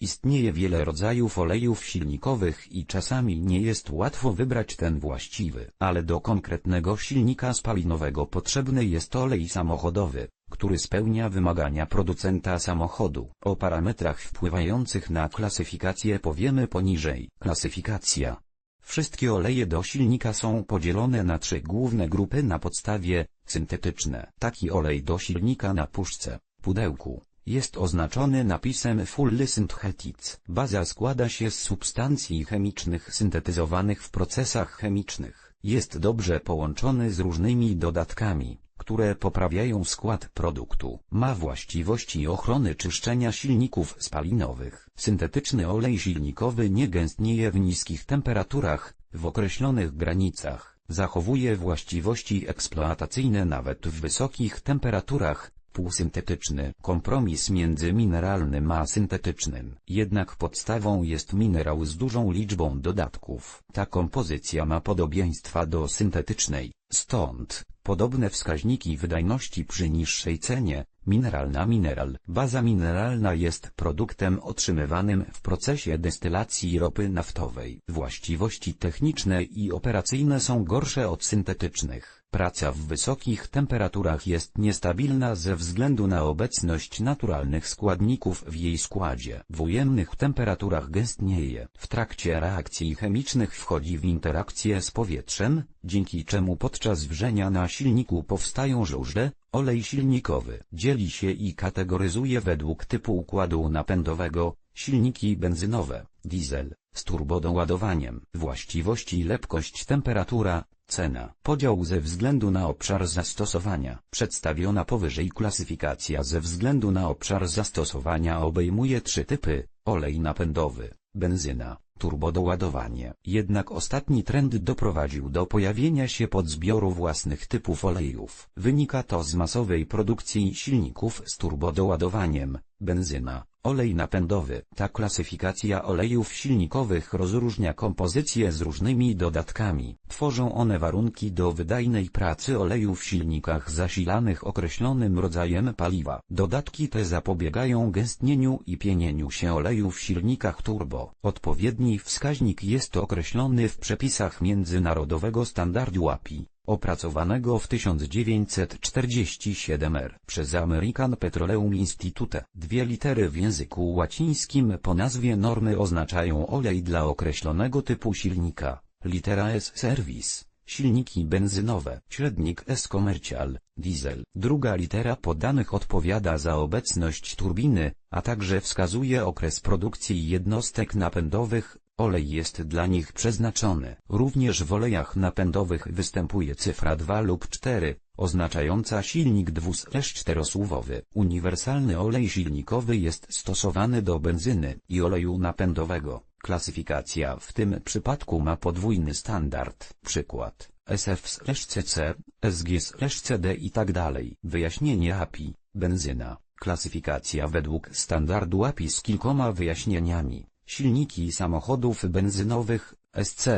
Istnieje wiele rodzajów olejów silnikowych i czasami nie jest łatwo wybrać ten właściwy, ale do konkretnego silnika spalinowego potrzebny jest olej samochodowy, który spełnia wymagania producenta samochodu. O parametrach wpływających na klasyfikację powiemy poniżej. Klasyfikacja. Wszystkie oleje do silnika są podzielone na trzy główne grupy na podstawie syntetyczne. Taki olej do silnika na puszce, pudełku, jest oznaczony napisem Fully Synthetics. Baza składa się z substancji chemicznych syntetyzowanych w procesach chemicznych. Jest dobrze połączony z różnymi dodatkami, które poprawiają skład produktu. Ma właściwości ochrony czyszczenia silników spalinowych. Syntetyczny olej silnikowy nie gęstnieje w niskich temperaturach, w określonych granicach. Zachowuje właściwości eksploatacyjne nawet w wysokich temperaturach, półsyntetyczny kompromis między mineralnym a syntetycznym. Jednak podstawą jest minerał z dużą liczbą dodatków. Ta kompozycja ma podobieństwa do syntetycznej, stąd podobne wskaźniki wydajności przy niższej cenie. Mineral na mineral. Baza mineralna jest produktem otrzymywanym w procesie destylacji ropy naftowej. Właściwości techniczne i operacyjne są gorsze od syntetycznych. Praca w wysokich temperaturach jest niestabilna ze względu na obecność naturalnych składników w jej składzie. W ujemnych temperaturach gęstnieje. W trakcie reakcji chemicznych wchodzi w interakcję z powietrzem, dzięki czemu podczas wrzenia na silniku powstają żużle, Olej silnikowy dzieli się i kategoryzuje według typu układu napędowego, silniki benzynowe, diesel, z turbodoładowaniem, właściwości lepkość temperatura, cena. Podział ze względu na obszar zastosowania. Przedstawiona powyżej klasyfikacja ze względu na obszar zastosowania obejmuje trzy typy, olej napędowy, benzyna, turbodoładowanie. Jednak ostatni trend doprowadził do pojawienia się podzbioru własnych typów olejów. Wynika to z masowej produkcji silników z turbodoładowaniem, benzyna, olej napędowy. Ta klasyfikacja olejów silnikowych rozróżnia kompozycje z różnymi dodatkami. Tworzą one warunki do wydajnej pracy oleju w silnikach zasilanych określonym rodzajem paliwa. Dodatki te zapobiegają gęstnieniu i pienieniu się oleju w silnikach turbo. Odpowiedni wskaźnik jest określony w przepisach międzynarodowego standardu API opracowanego w 1947 r. przez American Petroleum Institute. Dwie litery w języku łacińskim po nazwie normy oznaczają olej dla określonego typu silnika. Litera S service, silniki benzynowe, średnik S commercial, diesel. Druga litera podanych odpowiada za obecność turbiny, a także wskazuje okres produkcji jednostek napędowych, Olej jest dla nich przeznaczony. Również w olejach napędowych występuje cyfra 2 lub 4, oznaczająca silnik dwu-czterosuwowy. Uniwersalny olej silnikowy jest stosowany do benzyny i oleju napędowego. Klasyfikacja w tym przypadku ma podwójny standard. Przykład SF/CC, SG/CD i dalej. Wyjaśnienie API, benzyna. Klasyfikacja według standardu API z kilkoma wyjaśnieniami. Silniki samochodów benzynowych, SC,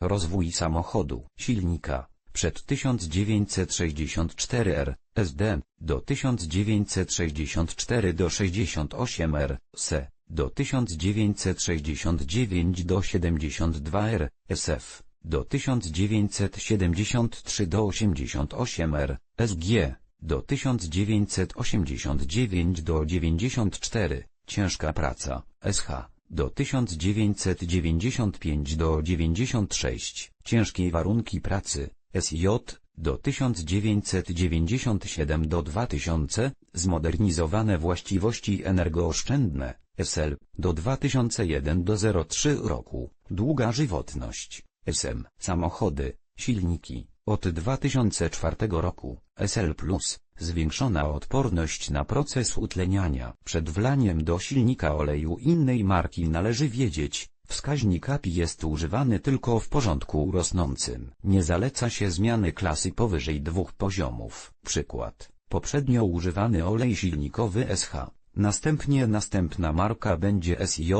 rozwój samochodu, silnika, przed 1964 r, SD, do 1964 do 68 r, S, do 1969 do 72 r, SF, do 1973 do 88 r, SG, do 1989 do 94, ciężka praca, SH do 1995 do 96, ciężkie warunki pracy, SJ, do 1997 do 2000, zmodernizowane właściwości energooszczędne, SL, do 2001 do 03 roku, długa żywotność, SM, samochody, silniki, od 2004 roku, SL+, zwiększona odporność na proces utleniania. Przed wlaniem do silnika oleju innej marki należy wiedzieć, Wskaźnik API jest używany tylko w porządku rosnącym. Nie zaleca się zmiany klasy powyżej dwóch poziomów. Przykład. Poprzednio używany olej silnikowy SH. Następnie następna marka będzie SJ,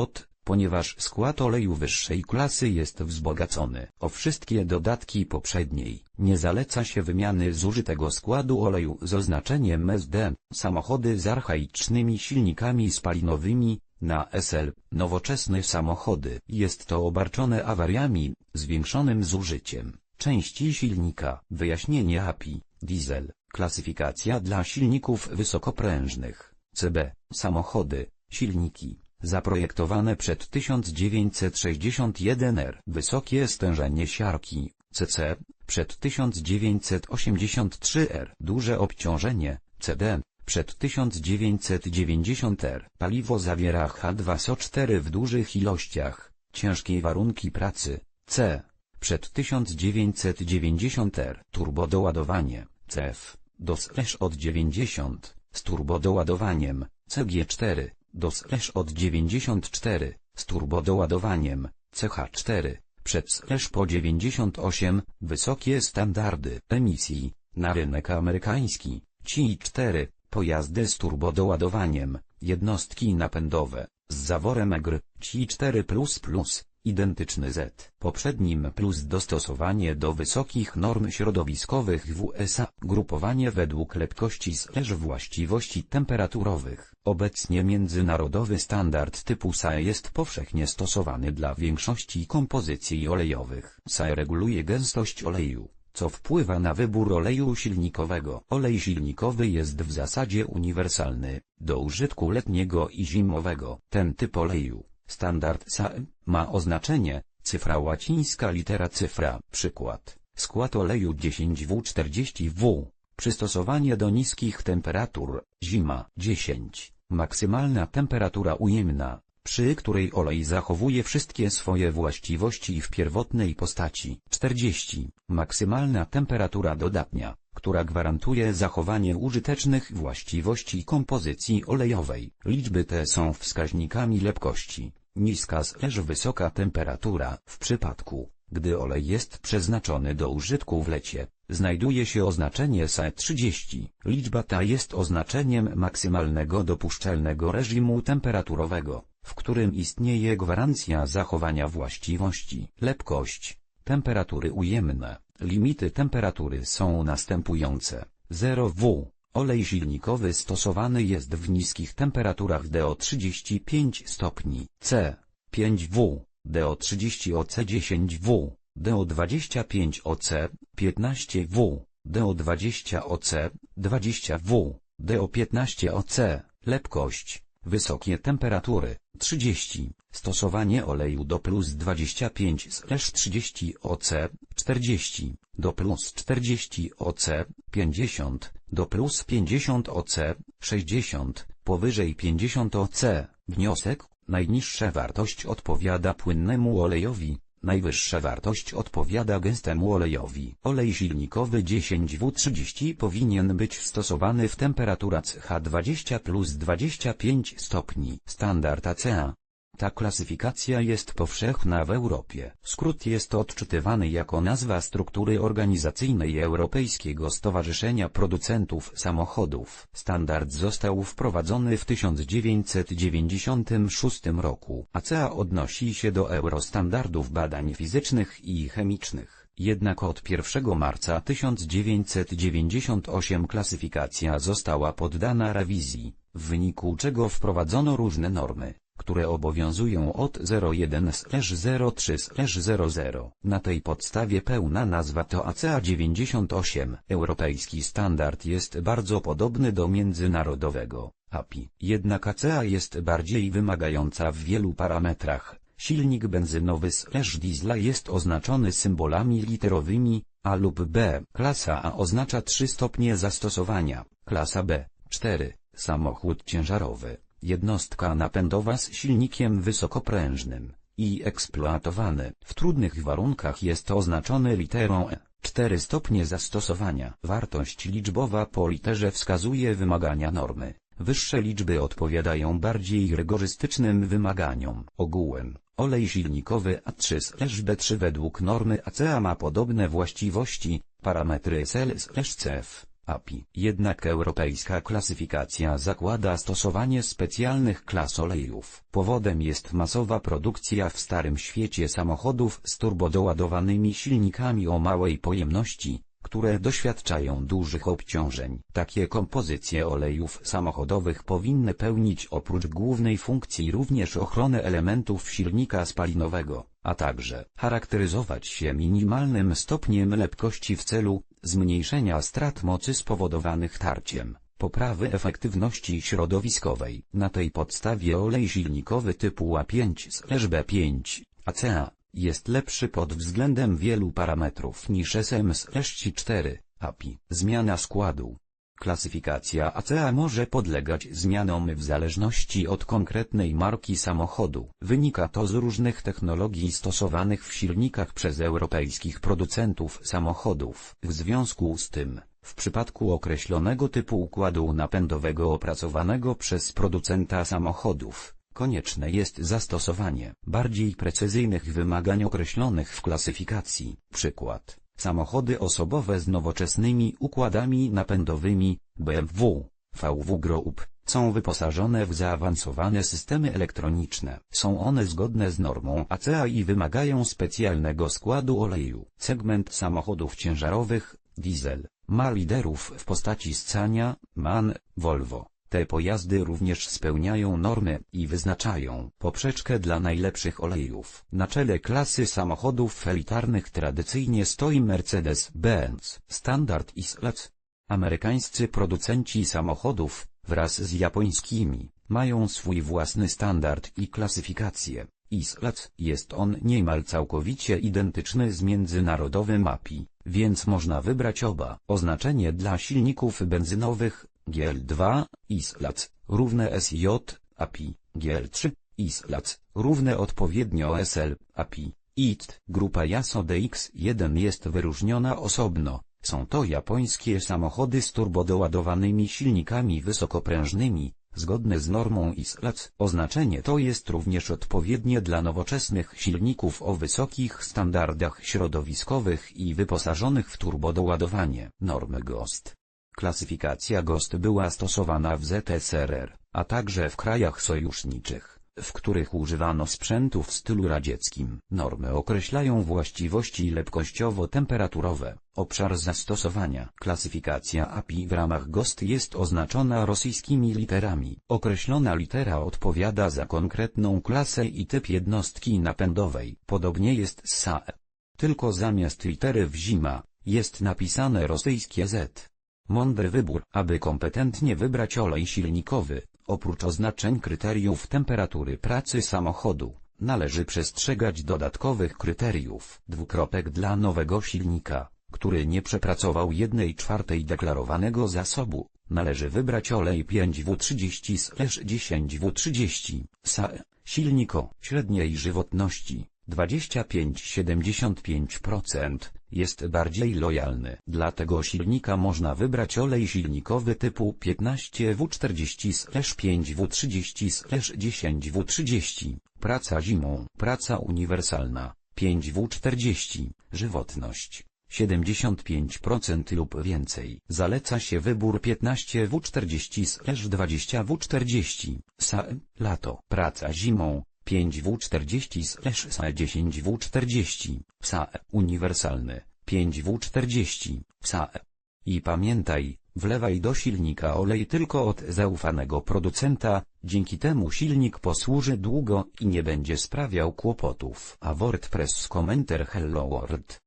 ponieważ skład oleju wyższej klasy jest wzbogacony o wszystkie dodatki poprzedniej. Nie zaleca się wymiany zużytego składu oleju z oznaczeniem SD. Samochody z archaicznymi silnikami spalinowymi na SL, nowoczesne samochody. Jest to obarczone awariami, zwiększonym zużyciem części silnika. Wyjaśnienie API, diesel, klasyfikacja dla silników wysokoprężnych. CB, samochody, silniki, zaprojektowane przed 1961R. Wysokie stężenie siarki, CC, przed 1983R. Duże obciążenie, CD, przed 1990R. Paliwo zawiera H2SO4 w dużych ilościach, ciężkie warunki pracy, C, przed 1990R. Turbodoładowanie, CF, do slash od 90, z turbodoładowaniem, CG4, do slash od 94, z turbodoładowaniem, CH4, przed slash po 98, wysokie standardy emisji, na rynek amerykański, CI4, pojazdy z turbodoładowaniem, jednostki napędowe, z zaworem EGR, CI4++, identyczny Z. Poprzednim plus dostosowanie do wysokich norm środowiskowych w USA, grupowanie według lepkości slash właściwości temperaturowych. Obecnie międzynarodowy standard typu SAE jest powszechnie stosowany dla większości kompozycji olejowych. SAE reguluje gęstość oleju co wpływa na wybór oleju silnikowego. Olej silnikowy jest w zasadzie uniwersalny, do użytku letniego i zimowego. Ten typ oleju, standard SAE, ma oznaczenie, cyfra łacińska litera cyfra. Przykład, skład oleju 10W40W, przystosowanie do niskich temperatur, zima 10, maksymalna temperatura ujemna, przy której olej zachowuje wszystkie swoje właściwości w pierwotnej postaci. 40. Maksymalna temperatura dodatnia, która gwarantuje zachowanie użytecznych właściwości kompozycji olejowej. Liczby te są wskaźnikami lepkości. Niska slash wysoka temperatura. W przypadku, gdy olej jest przeznaczony do użytku w lecie, znajduje się oznaczenie SAE30. Liczba ta jest oznaczeniem maksymalnego dopuszczalnego reżimu temperaturowego w którym istnieje gwarancja zachowania właściwości. Lepkość, temperatury ujemne, limity temperatury są następujące. 0W, olej silnikowy stosowany jest w niskich temperaturach do 35 stopni, C, 5W, do 30 oC 10W, do 25 oC, 15W, do 20 oC, 20W, do 15 oC, lepkość, wysokie temperatury, 30, stosowanie oleju do plus 25/30 oC, 40, do plus 40 oC, 50, do plus 50 oC, 60, powyżej 50 oC. Wniosek, najniższa wartość odpowiada płynnemu olejowi, Najwyższa wartość odpowiada gęstemu olejowi. Olej silnikowy 10W30 powinien być stosowany w temperaturach H20 plus 25 stopni. Standard ACA. Ta klasyfikacja jest powszechna w Europie. Skrót jest odczytywany jako nazwa struktury organizacyjnej Europejskiego Stowarzyszenia Producentów Samochodów. Standard został wprowadzony w 1996 roku. ACA odnosi się do eurostandardów badań fizycznych i chemicznych. Jednak od 1 marca 1998 klasyfikacja została poddana rewizji, w wyniku czego wprowadzono różne normy które obowiązują od 01-03-00. Na tej podstawie pełna nazwa to ACA 98. Europejski standard jest bardzo podobny do międzynarodowego API. Jednak ACA jest bardziej wymagająca w wielu parametrach. Silnik benzynowy slash diesla jest oznaczony symbolami literowymi A lub B. Klasa A oznacza 3 stopnie zastosowania, klasa B 4, samochód ciężarowy jednostka napędowa z silnikiem wysokoprężnym i eksploatowany w trudnych warunkach jest oznaczony literą E. 4 stopnie zastosowania. Wartość liczbowa po literze wskazuje wymagania normy. Wyższe liczby odpowiadają bardziej rygorystycznym wymaganiom. Ogółem, Olej silnikowy A3-B3 według normy ACA ma podobne właściwości, parametry SL-CF, API. Jednak europejska klasyfikacja zakłada stosowanie specjalnych klas olejów. Powodem jest masowa produkcja w Starym Świecie samochodów z turbodoładowanymi silnikami o małej pojemności, które doświadczają dużych obciążeń. Takie kompozycje olejów samochodowych powinny pełnić oprócz głównej funkcji również ochronę elementów silnika spalinowego, a także charakteryzować się minimalnym stopniem lepkości w celu zmniejszenia strat mocy spowodowanych tarciem poprawy efektywności środowiskowej. Na tej podstawie olej silnikowy typu A5-B5, ACA, jest lepszy pod względem wielu parametrów niż SM-4, API. Zmiana składu. Klasyfikacja ACA może podlegać zmianom w zależności od konkretnej marki samochodu. Wynika to z różnych technologii stosowanych w silnikach przez europejskich producentów samochodów. W związku z tym, w przypadku określonego typu układu napędowego opracowanego przez producenta samochodów, konieczne jest zastosowanie bardziej precyzyjnych wymagań określonych w klasyfikacji. Przykład. Samochody osobowe z nowoczesnymi układami napędowymi BMW, VW Group są wyposażone w zaawansowane systemy elektroniczne. Są one zgodne z normą ACA i wymagają specjalnego składu oleju. Segment samochodów ciężarowych, diesel, ma liderów w postaci Scania, MAN, Volvo. Te pojazdy również spełniają normy i wyznaczają poprzeczkę dla najlepszych olejów. Na czele klasy samochodów elitarnych tradycyjnie stoi Mercedes-Benz. Standard ISLAC. Amerykańscy producenci samochodów, wraz z japońskimi, mają swój własny standard i klasyfikację. ISLAC jest on niemal całkowicie identyczny z międzynarodowym API, więc można wybrać oba. Oznaczenie dla silników benzynowych GL2, ISLAC, równe SJ, API, GL3, ISLAC, równe odpowiednio SL, API, IT. Grupa Yaso DX1 jest wyróżniona osobno. Są to japońskie samochody z turbodoładowanymi silnikami wysokoprężnymi, zgodne z normą ISLAC. Oznaczenie to jest również odpowiednie dla nowoczesnych silników o wysokich standardach środowiskowych i wyposażonych w turbodoładowanie. Normy GOST. Klasyfikacja GOST była stosowana w ZSRR, a także w krajach sojuszniczych, w których używano sprzętu w stylu radzieckim. Normy określają właściwości lepkościowo-temperaturowe. Obszar zastosowania. Klasyfikacja API w ramach GOST jest oznaczona rosyjskimi literami. Określona litera odpowiada za konkretną klasę i typ jednostki napędowej. Podobnie jest z SAE. Tylko zamiast litery w zima, jest napisane rosyjskie Z. Mądry wybór, aby kompetentnie wybrać olej silnikowy, oprócz oznaczeń kryteriów temperatury pracy samochodu, należy przestrzegać dodatkowych kryteriów. Dwukropek dla nowego silnika, który nie przepracował 1 czwartej deklarowanego zasobu, należy wybrać olej 5W30-10W30, SAE, silnik o średniej żywotności 25-75%, jest bardziej lojalny. Dla tego silnika można wybrać olej silnikowy typu 15W40-5W30-10W30. Praca zimą. Praca uniwersalna. 5W40. Żywotność. 75% lub więcej. Zaleca się wybór 15W40-20W40. SAE. Lato. Praca zimą. 5W40-10W40, SAE, uniwersalny, 5W40, SAE. I pamiętaj, wlewaj do silnika olej tylko od zaufanego producenta, dzięki temu silnik posłuży długo i nie będzie sprawiał kłopotów. A WordPress komentar Hello World.